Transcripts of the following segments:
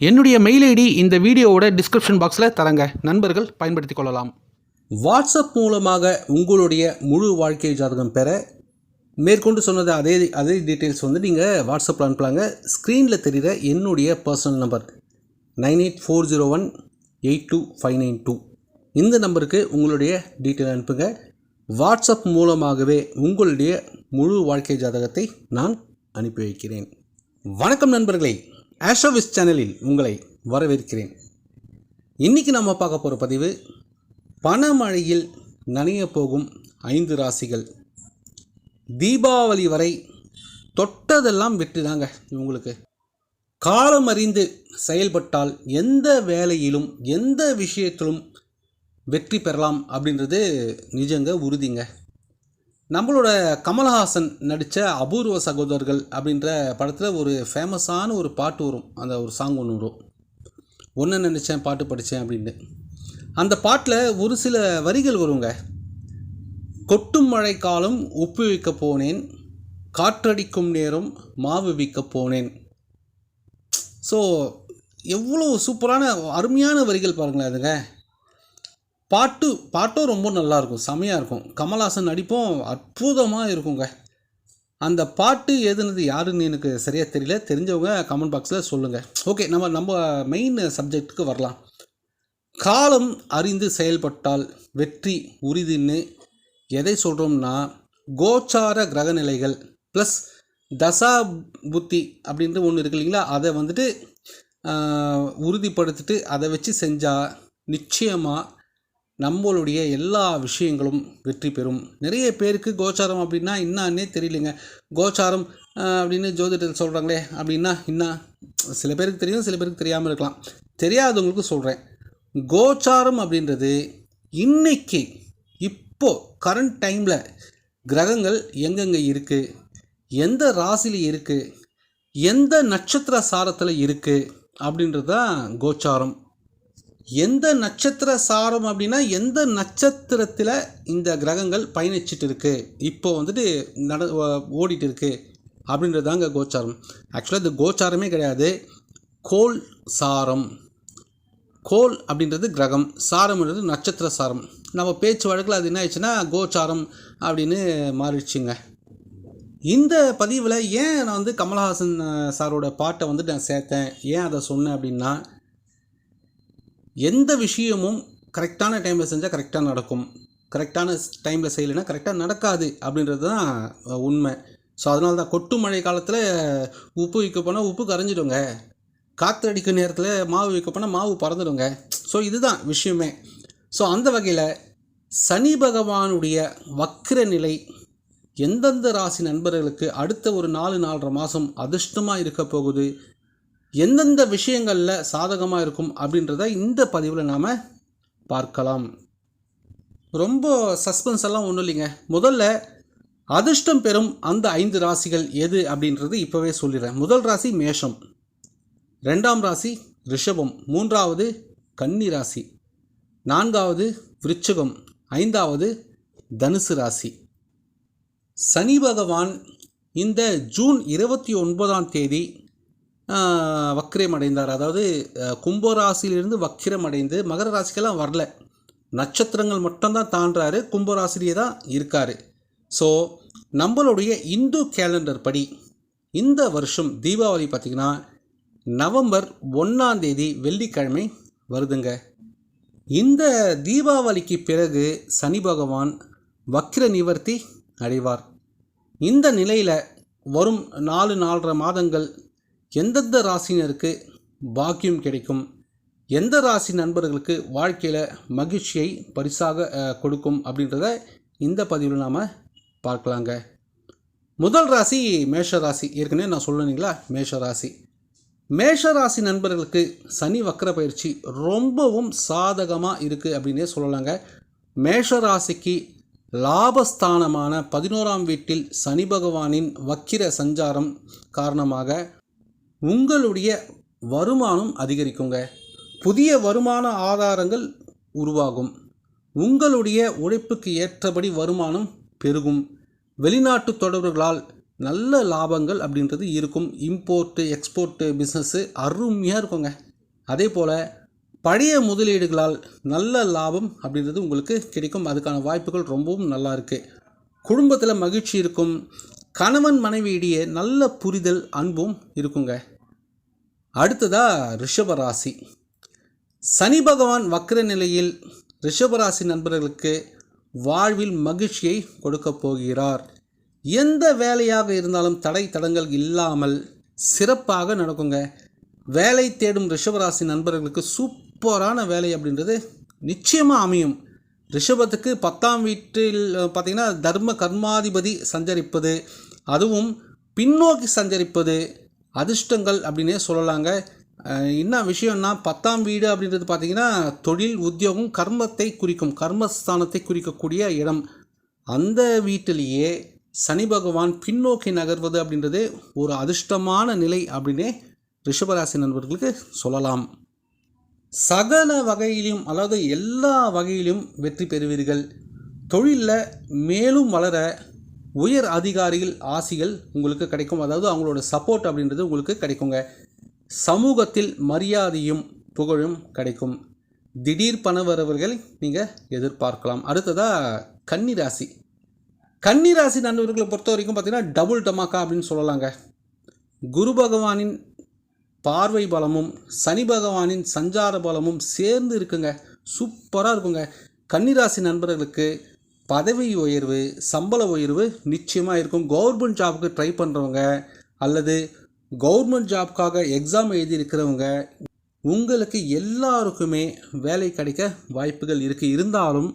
என்னுடைய mail ID இந்த வீடியோவோட டிஸ்கிரிப்ஷன் பாக்ஸில் தரங்க. நண்பர்கள் பயன்படுத்தி கொள்ளலாம். வாட்ஸ்அப் மூலமாக உங்களுடைய முழு வாழ்க்கை ஜாதகம் பெற மேற்கொண்டு சொன்னது அதே அதே டீட்டெயில்ஸ் வந்து நீங்கள் வாட்ஸ்அப்பில் அனுப்பலாங்க ஸ்க்ரீனில் தெரிகிற என்னுடைய personal number nine eight four zero one eight two five nine two. இந்த நம்பருக்கு உங்களுடைய டீட்டெயில் அனுப்புங்க. வாட்ஸ்அப் மூலமாகவே உங்களுடைய முழு வாழ்க்கை ஜாதகத்தை நான் அனுப்பி வைக்கிறேன். வணக்கம் நண்பர்களே. ஆஷோவிஸ் சேனலில் உங்களை வரவேற்கிறேன். இன்றைக்கி நம்ம பார்க்க போகிற பதிவு பணமழையில் நனைய போகும் ஐந்து ராசிகள். தீபாவளி வரை தொட்டதெல்லாம் வெற்றி தாங்க இவங்களுக்கு. காலம் அறிந்து செயல்பட்டால் எந்த வேலையிலும் எந்த விஷயத்திலும் வெற்றி பெறலாம் அப்படின்றது நிஜங்க உறுதிங்க. நம்மளோட கமல்ஹாசன் நடித்த அபூர்வ சகோதரர்கள் அப்படின்ற படத்தில் ஒரு ஃபேமஸான ஒரு பாட்டு வரும். அந்த ஒரு சாங் ஒன்று வரும். ஒன்று நினச்சேன் பாட்டு படித்தேன் அப்படின்னு அந்த பாட்டில் ஒரு சில வரிகள் வருங்க. கொட்டும் மழை காலம் உப்பு விற்க போனேன். காற்றடிக்கும் நேரம் மாவு விற்க போனேன். ஸோ எவ்வளோ சூப்பரான அருமையான வரிகள் பாருங்களேன் அதுங்க. பாட்டு பாட்டும் ரொம்ப நல்லாயிருக்கும். செமையாக இருக்கும். கமல்ஹாசன் நடிப்பும் அற்புதமாக இருக்குங்க. அந்த பாட்டு எதுனது யாருன்னு எனக்கு சரியாக தெரியல. தெரிஞ்சவங்க கமெண்ட் பாக்ஸில் சொல்லுங்கள் ஓகே நம்ம நம்ம மெயின் சப்ஜெக்ட்டுக்கு வரலாம். காலம் அறிந்து செயல்பட்டால் வெற்றி உறுதின்னு எதை சொல்கிறோம்னா கோச்சார கிரகநிலைகள் ப்ளஸ் தசா புத்தி அப்படின்ட்டு ஒன்று இருக்கு இல்லைங்களா? அதை வந்துட்டு உறுதிப்படுத்திட்டு அதை வச்சு செஞ்சால் நிச்சயமாக நம்மளுடைய எல்லா விஷயங்களும் வெற்றி பெறும். நிறைய பேருக்கு கோச்சாரம் அப்படின்னா என்னன்னே தெரியலைங்க. கோச்சாரம் அப்படின்னு ஜோதிடத்தில் சொல்கிறாங்களே அப்படின்னா என்ன? சில பேருக்கு தெரியும் சில பேருக்கு தெரியாமல் இருக்கலாம். தெரியாதவங்களுக்கு சொல்கிறேன் கோச்சாரம் அப்படின்றது இன்னைக்கு இப்போ கரண்ட் டைமில் கிரகங்கள் எங்கெங்கே இருக்குது எந்த ராசியில் இருக்குது எந்த நட்சத்திர சாரத்தில் இருக்குது அப்படின்றது தான் கோச்சாரம். எந்த நட்சத்திர சாரம் அப்படின்னா எந்த நட்சத்திரத்தில் இந்த கிரகங்கள் பயணிச்சிட்டு இருக்குது இப்போ வந்துட்டு நட ஓ- ஓடிட்டு இருக்கு அப்படின்றது தாங்க கோச்சாரம் ஆக்சுவலாக இது கோச்சாரமே கிடையாது. கோல் சாரம். கோல் அப்படின்றது கிரகம். சாரம்ன்றது நட்சத்திர சாரம். நம்ம பேச்சு வழக்கில் அது என்ன ஆயிடுச்சுன்னா கோச்சாரம் அப்படின்னு மாறிடுச்சுங்க. இந்த பதிவில் ஏன் நான் வந்து கமல்ஹாசன் சாரோட பாட்டை வந்து நான் சேர்த்தேன்? ஏன் அதை சொன்னேன் அப்படின்னா எந்த விஷயமும் கரெக்டான டைமில் செஞ்சால் கரெக்டாக நடக்கும். கரெக்டான டைமில் செய்யலைன்னா கரெக்டாக நடக்காது அப்படின்றது தான் உண்மை. ஸோ அதனால தான் கொட்டு மழை காலத்தில் உப்பு விற்க போனால் உப்பு கரைஞ்சிடுங்க. காற்று அடிக்கிற நேரத்தில் மாவு விற்க போனால் மாவு பறந்துடுங்க. ஸோ இதுதான் விஷயமே. ஸோ அந்த வகையில் சனி பகவானுடைய வக்கிர நிலை எந்தெந்த ராசி நண்பர்களுக்கு அடுத்த ஒரு நாலு நாலரை மாதம் அதிர்ஷ்டமாக இருக்க போகுது? எந்தெந்த விஷயங்களில் சாதகமாக இருக்கும் அப்படின்றத இந்த பதிவில் நாம் பார்க்கலாம். ரொம்ப சஸ்பென்ஸ் எல்லாம் ஒன்றும் இல்லைங்க. முதல்ல அதிர்ஷ்டம் பெறும் அந்த ஐந்து ராசிகள் எது அப்படின்றது இப்போவே சொல்லிடுறேன். முதல் ராசி மேஷம் ரெண்டாம் ராசி ரிஷபம் மூன்றாவது கன்னி ராசி நான்காவது விருச்சகம் ஐந்தாவது தனுசு ராசி. சனி பகவான் இந்த ஜூன் இருபத்தி ஒன்பதாம் தேதி வக்கிரம் அடைந்தார். அதாவது கும்பராசியிலிருந்து வக்கிரம் அடைந்து மகர ராசிக்கெல்லாம் வரல. நட்சத்திரங்கள் மட்டும்தான் தாண்டுறாரு கும்பராசிலேயே தான் இருக்கார். ஸோ நம்மளுடைய இந்து கேலண்டர் படி இந்த வருஷம் தீபாவளி பார்த்திங்கன்னா நவம்பர் ஒன்றாம் தேதி வெள்ளிக்கிழமை வருதுங்க. இந்த தீபாவளிக்கு பிறகு சனி பகவான் வக்கிர நிவர்த்தி அடைவார். இந்த நிலையில் வரும் நாலு நாலரை மாதங்கள் எந்தெந்த ராசினருக்கு பாக்கியம் கிடைக்கும்? எந்த ராசி நண்பர்களுக்கு வாழ்க்கையில் மகிழ்ச்சியை பரிசாக கொடுக்கும்? அப்படின்றத இந்த பதிவில் நாம் பார்க்கலாங்க. முதல் ராசி மேஷ ராசி. ஏற்கனவே நான் சொல்லணுங்களா மேஷ ராசி. மேஷ ராசி நண்பர்களுக்கு சனி வக்கர பயிற்சி ரொம்பவும் சாதகமாக இருக்குது அப்படின்னே சொல்லலாங்க. மேஷ ராசிக்கு லாபஸ்தானமான பதினோராம் வீட்டில் சனி பகவானின் வக்கிர சஞ்சாரம் காரணமாக உங்களுடைய வருமானம் அதிகரிக்குங்க. புதிய வருமான ஆதாரங்கள் உருவாகும். உங்களுடைய உழைப்புக்கு ஏற்றபடி வருமானம் பெருகும். வெளிநாட்டு தொடர்புகளால் நல்ல லாபங்கள் அப்படின்றது இருக்கும். இம்போர்ட்டு எக்ஸ்போர்ட்டு பிஸ்னஸ்ஸு அருமையாக இருக்குங்க. அதே போல் பழைய முதலீடுகளால் நல்ல லாபம் அப்படின்றது உங்களுக்கு கிடைக்கும். அதுக்கான வாய்ப்புகள் ரொம்பவும் நல்லா இருக்குது குடும்பத்தில் மகிழ்ச்சி இருக்கும். கணவன் மனைவியிடையே நல்ல புரிதல் அன்பும் இருக்குங்க. அடுத்ததாக ரிஷபராசி. சனி பகவான் வக்ர நிலையில் ரிஷபராசி நண்பர்களுக்கு வாழ்வில் மகிழ்ச்சியை கொடுக்கப் போகிறார். எந்த வேலையாக இருந்தாலும் தடை தடங்கள் இல்லாமல் சிறப்பாக நடக்குங்க. வேலை தேடும் ரிஷபராசி நண்பர்களுக்கு சூப்பரான வேலை அப்படின்றது நிச்சயமாக அமையும். ரிஷபத்துக்கு பத்தாம் வீட்டில் பார்த்திங்கன்னா தர்ம கர்மாதிபதி சஞ்சரிப்பது அதுவும் பின்னோக்கி சஞ்சரிப்பது அதிர்ஷ்டங்கள் அப்படின்னே சொல்லலாங்க. என்ன விஷயம்னா பத்தாம் வீடு அப்படின்றது பார்த்திங்கன்னா தொழில் உத்தியோகம் கர்மத்தை குறிக்கும் கர்மஸ்தானத்தை குறிக்கக்கூடிய இடம். அந்த வீட்டிலேயே சனி பகவான் பின்னோக்கி நகர்வது அப்படின்றது ஒரு அதிர்ஷ்டமான நிலை அப்படின்னே ரிஷபராசி நண்பர்களுக்கு சொல்லலாம். சகல வகையிலும் அதாவது எல்லா வகையிலும் வெற்றி பெறுவீர்கள். தொழிலில் மேலும் வளர உயர் அதிகாரிகள் ஆசிகள் உங்களுக்கு கிடைக்கும். அதாவது அவங்களோட சப்போர்ட் அப்படின்றது உங்களுக்கு கிடைக்குங்க. சமூகத்தில் மரியாதையும் புகழும் கிடைக்கும். திடீர் பணவரவர்கள் நீங்கள் எதிர்பார்க்கலாம். அடுத்ததாக கன்னிராசி கன்னிராசி நண்பர்களை பொறுத்த வரைக்கும் பார்த்தீங்கன்னா டபுள் டமாக்கா அப்படின்னு சொல்லலாங்க. குரு பகவானின் பார்வை பலமும் சனி பகவானின் சஞ்சார பலமும் சேர்ந்து இருக்குங்க. சூப்பராக இருக்குங்க. கன்னிராசி நண்பர்களுக்கு பதவி உயர்வு சம்பள உயர்வு நிச்சயமாக இருக்கும். கவர்மெண்ட் ஜாபுக்கு ட்ரை பண்ணுறவங்க அல்லது கவர்மெண்ட் ஜாப்க்காக எக்ஸாம் எழுதியிருக்கிறவங்க உங்களுக்கு எல்லாருக்குமே வேலை கிடைக்க வாய்ப்புகள் இருக்குது இருந்தாலும்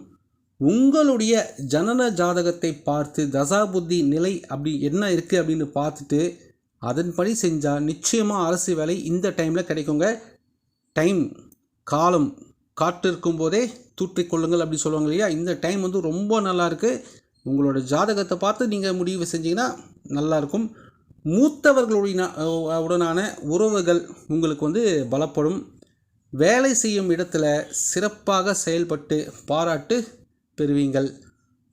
உங்களுடைய ஜனன ஜாதகத்தை பார்த்து தசாபுத்தி நிலை அப்படி என்ன இருக்குது அப்படின்னு பார்த்துட்டு அதன்படி செஞ்சால் நிச்சயமாக அரசு வேலை இந்த டைமில் கிடைக்குங்க. டைம் காலம் காற்றிருக்கும் போதே தூற்றிக்கொள்ளுங்கள் அப்படி சொல்லுவாங்க இல்லையா? இந்த டைம் வந்து ரொம்ப நல்லா இருக்குது உங்களோட ஜாதகத்தை பார்த்து நீங்கள் முடிவு செஞ்சீங்கன்னா நல்லாயிருக்கும் மூத்தவர்களுடைய உடனான உறவுகள் உங்களுக்கு வந்து பலப்படும். வேலை செய்யும் இடத்துல சிறப்பாக செயல்பட்டு பாராட்டு பெறுவீங்கள்.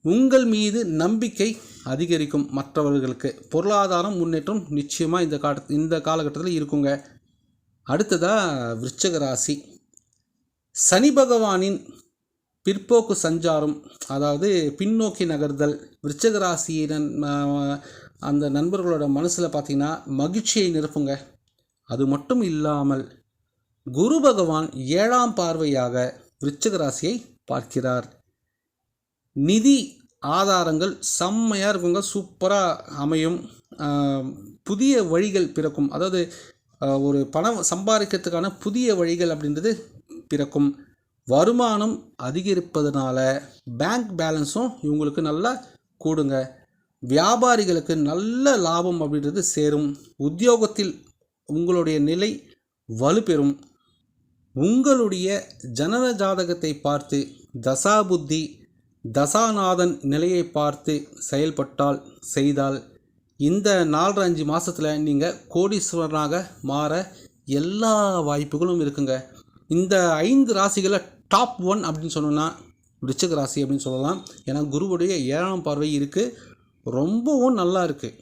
உங்கள் மீது நம்பிக்கை அதிகரிக்கும் மற்றவர்களுக்கு. பொருளாதாரம் முன்னேற்றம் நிச்சயமாக இந்த கால இந்த காலகட்டத்தில் இருக்குங்க. அடுத்ததாக விருச்சக ராசி. சனி பகவானின் பிற்போக்கு சஞ்சாரம் அதாவது பின்னோக்கி நகர்தல் விருச்சக ராசியின் அந்த நண்பர்களோட மனசில் பார்த்திங்கன்னா மகிழ்ச்சியை நிரப்புங்க. அது மட்டும் இல்லாமல் குரு பகவான் ஏழாம் பார்வையாக விருச்சக ராசியை பார்க்கிறார். நிதி ஆதாரங்கள் செம்மையாக இருக்குங்க சூப்பராக அமையும். புதிய வழிகள் பிறக்கும். அதாவது ஒரு பணம் சம்பாதிக்கிறதுக்கான புதிய வழிகள் அப்படின்றது பிறக்கும் வருமானம் அதிகரிப்பதனால பேங்க் பேலன்ஸும் இவங்களுக்கு நல்லா கூடுங்க. வியாபாரிகளுக்கு நல்ல லாபம் அப்படின்றது சேரும். உத்தியோகத்தில் உங்களுடைய நிலை வலுப்பெறும். உங்களுடைய ஜனன ஜாதகத்தை பார்த்து தசாபுத்தி தசாநாதன் நிலையை பார்த்து செயல்பட்டால் செய்தால் இந்த நாலரை அஞ்சு மாதத்தில் நீங்கள் கோடீஸ்வரனாக மாற எல்லா வாய்ப்புகளும் இருக்குங்க. இந்த ஐந்து ராசிகளை டாப் ஒன் அப்படின்னு சொன்னோன்னா விருச்சிக ராசி அப்படின்னு சொல்லலாம். ஏன்னா குருவுடைய ஏழாம் பார்வை இருக்குது ரொம்பவும் நல்லா இருக்குது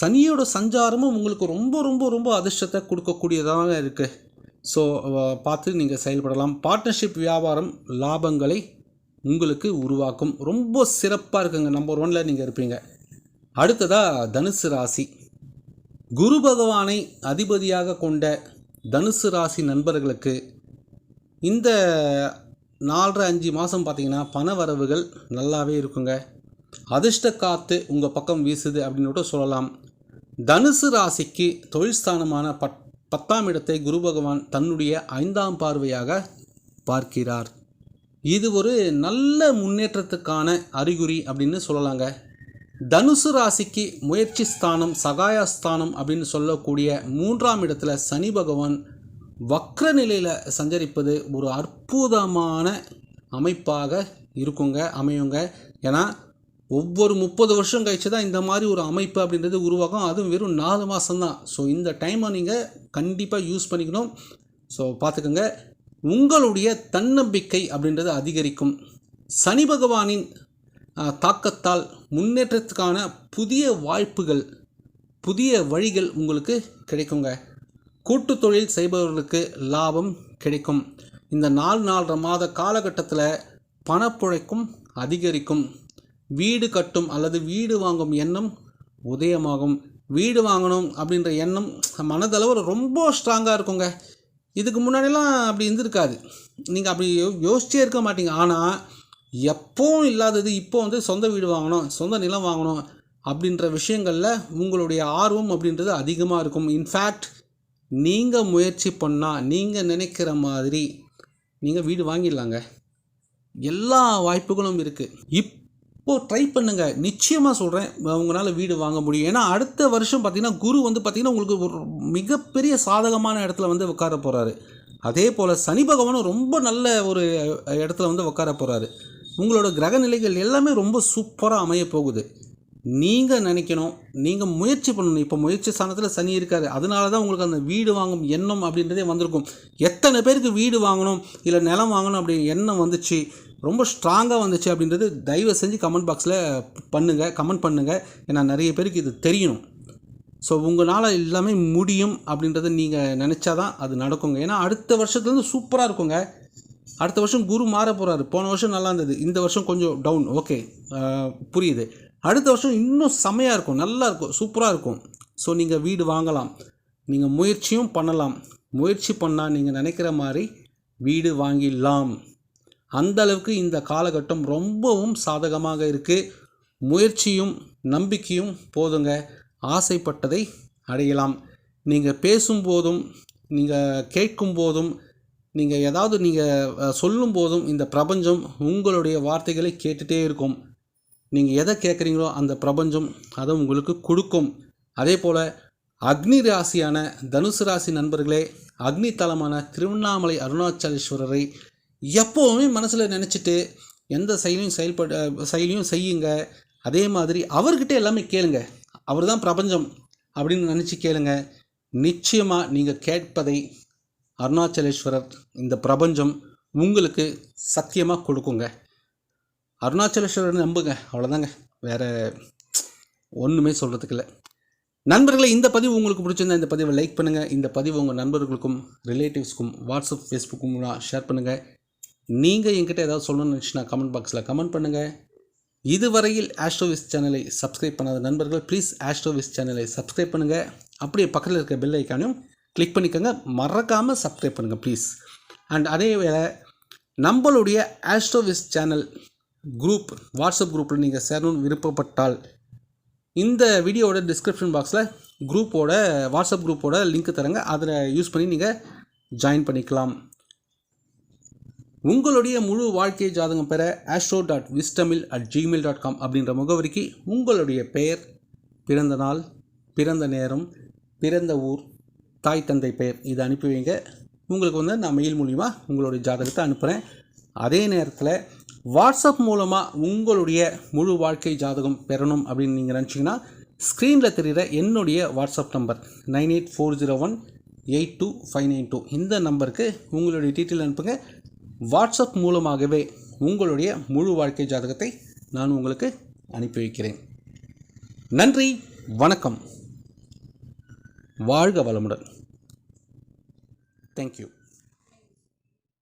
சனியோட சஞ்சாரமும் உங்களுக்கு ரொம்ப ரொம்ப ரொம்ப அதிர்ஷ்டத்தை கொடுக்கக்கூடியதாக இருக்குது ஸோ பார்த்து நீங்கள் செயல்படலாம். பார்ட்னர்ஷிப் வியாபாரம் லாபங்களை உங்களுக்கு உருவாக்கும். ரொம்ப சிறப்பாக இருக்குங்க. நம்பர் ஒனில் நீங்கள் இருப்பீங்க. அடுத்ததாக தனுசு ராசி. குரு பகவானை அதிபதியாக கொண்ட தனுசு ராசி நண்பர்களுக்கு இந்த நாலரை அஞ்சு மாதம் பார்த்தீங்கன்னா பண வரவுகள் நல்லாவே இருக்குங்க. அதிர்ஷ்ட காற்று உங்கள் பக்கம் வீசுது அப்படின்னு கூட சொல்லலாம். தனுசு ராசிக்கு தொழில் ஸ்தானமான பத் பத்தாம் இடத்தை குரு பகவான் தன்னுடைய ஐந்தாம் பார்வையாக பார்க்கிறார். இது ஒரு நல்ல முன்னேற்றத்துக்கான அறிகுறி அப்படின்னு சொல்லலாங்க. தனுசு ராசிக்கு முயற்சி ஸ்தானம் சகாயஸ்தானம் அப்படின்னு சொல்லக்கூடிய மூன்றாம் இடத்துல சனி பகவான் வக்ர நிலையில் சஞ்சரிப்பது ஒரு அற்புதமான அமைப்பாக இருக்குங்க அமையுங்க. ஏன்னா ஒவ்வொரு முப்பது வருஷம் கழிச்சு தான் இந்த மாதிரி ஒரு அமைப்பு அப்படின்றது உருவாகும். அதுவும் வெறும் நாலு மாதம்தான் ஸோ இந்த டைமை நீங்கள் கண்டிப்பாக யூஸ் பண்ணிக்கணும். ஸோ பார்த்துக்கோங்க. உங்களுடைய தன்னம்பிக்கை அப்படின்றது அதிகரிக்கும். சனி பகவானின் தாக்கத்தால் முன்னேற்றத்துக்கான புதிய வாய்ப்புகள் புதிய வழிகள் உங்களுக்கு கிடைக்குங்க. கூட்டு தொழில் செய்பவர்களுக்கு லாபம் கிடைக்கும். இந்த நாலு நாலரை மாத காலகட்டத்தில் பணப்புழைக்கும் அதிகரிக்கும். வீடு கட்டும் அல்லது வீடு வாங்கும் எண்ணம் உதயமாகும். வீடு வாங்கணும் அப்படின்ற எண்ணம் மனதளவில் ரொம்ப ஸ்ட்ராங்காக இருக்குங்க. இதுக்கு முன்னாடிலாம் அப்படி இருந்திருக்காது. நீங்கள் அப்படி யோசிச்சே இருக்க மாட்டீங்க. ஆனால் எப்பவும் இல்லாதது இப்போ வந்து சொந்த வீடு வாங்கணும் சொந்த நிலம் வாங்கணும் அப்படின்ற விஷயங்களில் உங்களுடைய ஆர்வம் அப்படின்றது அதிகமாக இருக்கும். இன்ஃபேக்ட் நீங்கள் முயற்சி பண்ணால் நீங்கள் நினைக்கிற மாதிரி நீங்கள் வீடு வாங்கிடலாங்க. எல்லா வாய்ப்புகளும் இருக்குது இப்போது ட்ரை பண்ணுங்கள் நிச்சயமாக சொல்கிறேன் உங்களால் வீடு வாங்க முடியும். ஏன்னா அடுத்த வருஷம் பார்த்திங்கன்னா குரு வந்து பார்த்திங்கன்னா உங்களுக்கு ஒரு மிகப்பெரிய சாதகமான இடத்துல வந்து உட்கார போகிறாரு அதே போல் சனி பகவானும் ரொம்ப நல்ல ஒரு இடத்துல வந்து உட்கார போகிறாரு உங்களோட கிரக நிலைகள் எல்லாமே ரொம்ப சூப்பராக அமைய போகுது. நீங்கள் நினைக்கணும் நீங்கள் முயற்சி பண்ணணும். இப்போ முயற்சி ஸ்தானத்தில் சனி இருக்காது அதனால தான் உங்களுக்கு அந்த வீடு வாங்கும் எண்ணம் அப்படின்றதே வந்திருக்கும். எத்தனை பேருக்கு வீடு வாங்கணும் இல்லை நிலம் வாங்கணும் அப்படி எண்ணம் வந்துச்சு ரொம்ப ஸ்ட்ராங்காக வந்துச்சு அப்படின்றது தயவு செஞ்சு கமெண்ட் பாக்ஸில் பண்ணுங்கள் கமெண்ட் பண்ணுங்கள் ஏன்னா நிறைய பேருக்கு இது தெரியணும். ஸோ உங்களால் எல்லாமே முடியும் அப்படின்றத நீங்கள் நினச்சாதான் அது நடக்குங்க. ஏன்னா அடுத்த வருஷத்துலேருந்து சூப்பராக இருக்குங்க. அடுத்த வருஷம் குரு மாற போகிறாரு போன வருஷம் நல்லா இருந்தது. இந்த வருஷம் கொஞ்சம் டவுன் ஓகே புரியுது. அடுத்த வருஷம் இன்னும் செமையாக இருக்கும். நல்லா இருக்கும். சூப்பராக இருக்கும். ஸோ நீங்கள் வீடு வாங்கலாம். நீங்கள் முயற்சியும் பண்ணலாம். முயற்சி பண்ணால் நீங்கள் நினைக்கிற மாதிரி வீடு வாங்கிடலாம். அந்த அளவுக்கு இந்த காலகட்டம் ரொம்பவும் சாதகமாக இருக்குது முயற்சியும் நம்பிக்கையும் போதுங்க. ஆசைப்பட்டதை அடையலாம். நீங்கள் பேசும்போதும் நீங்கள் கேட்கும் போதும் நீங்கள் ஏதாவது நீங்கள் சொல்லும் போதும் இந்த பிரபஞ்சம் உங்களுடைய வார்த்தைகளை கேட்டுகிட்டே இருக்கும். நீங்கள் எதை கேட்குறீங்களோ அந்த பிரபஞ்சம் அதை உங்களுக்கு கொடுக்கும். அதே போல் அக்னி ராசியான தனுசு ராசி நண்பர்களே அக்னி தலமான திருவண்ணாமலை அருணாச்சலேஸ்வரரை எப்போவுமே மனசில் நினச்சிட்டு எந்த செயலையும் செயல்பட செயலையும் செய்யுங்க. அதே மாதிரி அவர்கிட்ட எல்லாமே கேளுங்க. அவர் தான் பிரபஞ்சம் அப்படின்னு நினச்சி கேளுங்க. நிச்சயமாக நீங்கள் கேட்பதை அருணாச்சலேஸ்வரர் இந்த பிரபஞ்சம் உங்களுக்கு சத்தியமாக கொடுக்குங்க. அருணாச்சலேஸ்வரர் நம்புங்க அவ்வளோதாங்க வேறு ஒன்றுமே சொல்கிறதுக்கு இல்லை நண்பர்களே இந்த பதிவு உங்களுக்கு பிடிச்சிருந்தா இந்த பதிவை லைக் பண்ணுங்கள் இந்த பதிவு உங்கள் நண்பர்களுக்கும் ரிலேட்டிவ்ஸ்க்கும் வாட்ஸ்அப் ஃபேஸ்புக்கும் ஷேர் பண்ணுங்கள் நீங்கள் என்கிட்ட ஏதாவது சொல்லணும்னு நினச்சினா கமெண்ட் பாக்ஸில் கமெண்ட் பண்ணுங்கள் இதுவரையில் ஆஸ்ட்ரோவிஸ் சேனலை சப்ஸ்கிரைப் பண்ணாத நண்பர்கள் ப்ளீஸ் ஆஸ்ட்ரோவிஸ் சேனலை சப்ஸ்கிரைப் பண்ணுங்கள் அப்படியே பக்கத்தில் இருக்க பெல் ஐக்கானையும் கிளிக் பண்ணிக்கோங்க. மறக்காமல் சப்ஸ்கிரைப் பண்ணுங்கள் ப்ளீஸ் அண்ட் அதே வேளை நம்மளுடைய ஆஸ்ட்ரோவிஸ் சேனல் குரூப் வாட்ஸ்அப் குரூப்பில் நீங்கள் சேரணும்னு விருப்பப்பட்டால் இந்த வீடியோவோட டிஸ்கிரிப்ஷன் பாக்ஸில் குரூப்போட வாட்ஸ்அப் குரூப்போட லிங்க் தரங்க. அதில் யூஸ் பண்ணி நீங்கள் ஜாயின் பண்ணிக்கலாம். உங்களுடைய முழு வாழ்க்கை ஜாதகம் பெற ஆஸ்ட்ரோ டாட் விஸ்டமில் அட் ஜிமெயில் டாட் காம் அப்படின்ற முகவரிக்கு உங்களுடைய பெயர் பிறந்த நாள் பிறந்த நேரம் பிறந்த ஊர் தாய் தந்தை பெயர் இதை அனுப்பி வைங்க உங்களுக்கு வந்து நான் மெயில் மூலிமா உங்களுடைய ஜாதகத்தை அனுப்புகிறேன் அதே நேரத்தில் வாட்ஸ்அப் மூலமாக உங்களுடைய முழு வாழ்க்கை ஜாதகம் பெறணும் அப்படின்னு நீங்கள் நினச்சிங்கன்னா ஸ்க்ரீனில் தெரிகிற என்னுடைய WhatsApp number nine eight four zero one eight two five nine two. இந்த நம்பருக்கு உங்களுடைய டீட்டெயில் அனுப்புங்க. வாட்ஸ்அப் மூலமாகவே உங்களுடைய முழு வாழ்க்கை ஜாதகத்தை நான் உங்களுக்கு அனுப்பி வைக்கிறேன். நன்றி வணக்கம். வாழ்க வளமுடன். Thank you.